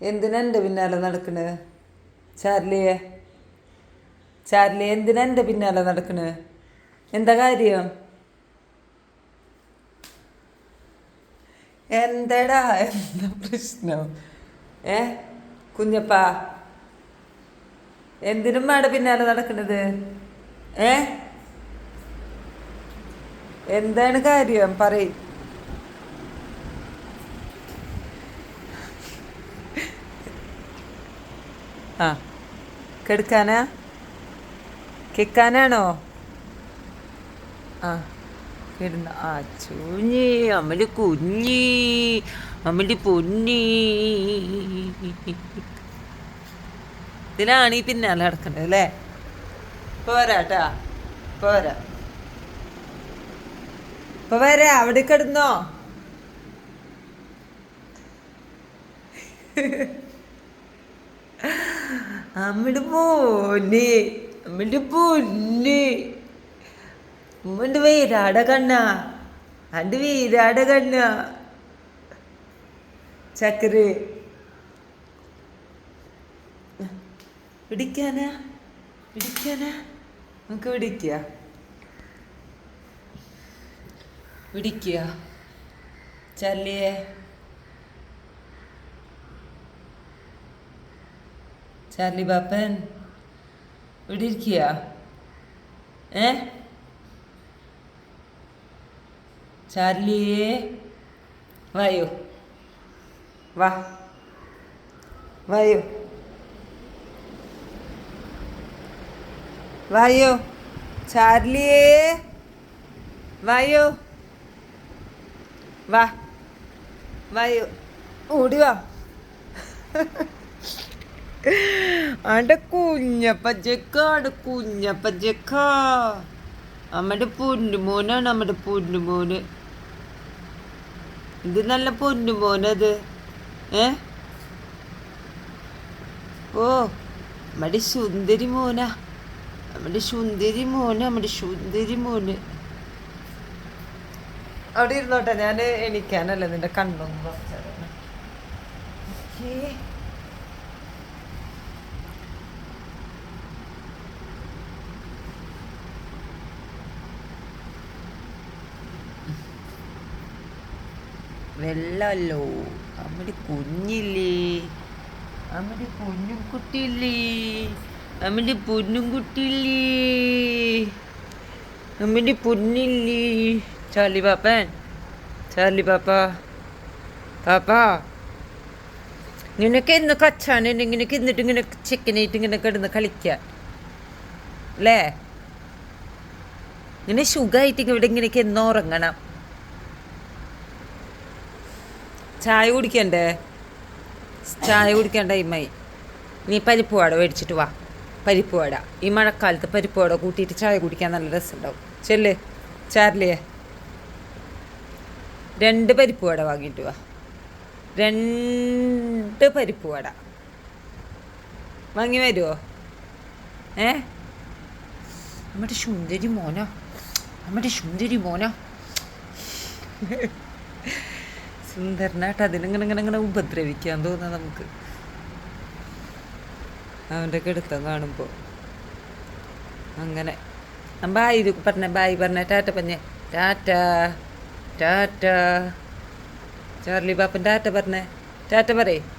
എന്തിനാ എന്റെ പിന്നാലെ നടക്കണ്? ചാർലിയെ? ചാർലി എന്തിനാ എന്റെ പിന്നാലെ നടക്കണ്? എന്താ കാര്യം? എന്തടാ? എന്താ പ്രശ്നം? ഏ? കുഞ്ഞപ്പ എന്തിനും മാടെ പിന്നാലെ നടക്കണത്? ഏ? എന്താണ് കാര്യം? പറയ്. ആ. കെടുക്കാനാ? കിക്കാനാണോ? ആ. കിടന്ന ആ ചൂഞ്ഞി അമ്മൽ കുഞ്ഞി അമ്മൽ പൊന്നി. ഇതിലാണീ ഈ പിന്നാലെ നടക്കണത് അല്ലേ? പോരാട്ടാ പോരാ ഇപ്പൊ വരാ. അവിടെ കിടന്നോ? അമ്മയുടെ പോന്നെ അമ്മയുടെ പോന്നെ. ഉമ്മണ്ട് വീരാട കണ്ണ അണ്ട് വീരാട കണ്ണ. ചക്കര്. പിടിക്കാനാ? പിടിക്കാനാ? നമുക്ക് പിടിക്കുക പിടിക്കുക ചല്ലിയേ. ചാർലി ബാപ്പൻ ഇവിടെ ഇരിക്കുക ഏ ചാർലിയേ വായോ വാ വായോ വായോ ചാർലിയേ വായോ വാ വായോ ഓടി കുഞ്ഞപ്പച്ചക്കാ ആണ്ട കുഞ്ഞപ്പച്ചക്ക അമ്മടെ പൊന്നുമോനാണ് അമ്മടെ പൊന്നുമോന്. ഇത് നല്ല പൊന്നുമോനത്. ഏ? ഓ നമ്മുടെ സുന്ദരി മോനാ. നമ്മുടെ സുന്ദരി മോന് നമ്മുടെ സുന്ദരി മോന്. അവിടെ ഇരുന്നോട്ടെ ഞാൻ എണീക്കാനല്ല നിന്റെ കണ്ണൊന്നും തുറച്ചത്. ഏ വെള്ളമല്ലോ അമ്മയുടെ കുഞ്ഞില്ലേ? അമ്മയുടെ പൊന്നും കുട്ടിയില്ലേ? അമ്മയുടെ പൊന്നും കുട്ടിയില്ലേ? അമ്മയുടെ പൊന്നില്ലേ? ചാർലി പാപ്പൻ ചാർലി പാപ്പ. പാപ്പ. നിനക്ക് എന്ന് കച്ചാണ്? ഇങ്ങനെ കിന്നിട്ട് ഇങ്ങനെ ചെക്കനായിട്ട് ഇങ്ങനെ കിടന്ന് കളിക്കുക അല്ലേ? ഇങ്ങനെ സുഖമായിട്ട് ഇവിടെ ഇങ്ങനെയൊക്കെ എന്ന് ഉറങ്ങണം. ചായ കുടിക്കണ്ടേ? ചായ കുടിക്കണ്ട ടൈമായി നീ പരിപ്പ് വട മേടിച്ചിട്ട് വാ. പരിപ്പ് വട. ഈ മഴക്കാലത്ത് പരിപ്പ് വട കൂട്ടിയിട്ട് ചായ കുടിക്കാൻ നല്ല രസമുണ്ടാവും. ചെല്ല്. ചാർലിയെ രണ്ട് പരിപ്പ് വട വാങ്ങിയിട്ട് വാ. രണ്ട് പരിപ്പ് വട. വാങ്ങി വരുമോ ഏ? നമ്മുടെ സുന്ദരി മോന? നമ്മുടെ സുന്ദരി മോന? സുന്ദരനായിട്ട് അതിനിങ്ങനെ ഇങ്ങനെ ഇങ്ങനെ ഉപദ്രവിക്കാൻ തോന്നുക നമുക്ക്. അവന്റെ കെടുത്തം കാണുമ്പോൾ അങ്ങനെ. ബായ് പറഞ്ഞ ബായ് പറഞ്ഞ. ടാറ്റ പറഞ്ഞ. Tata tata. ചാർലി ബാപ്പൻ ടാറ്റ പറഞ്ഞേ. ടാറ്റ പറയേ.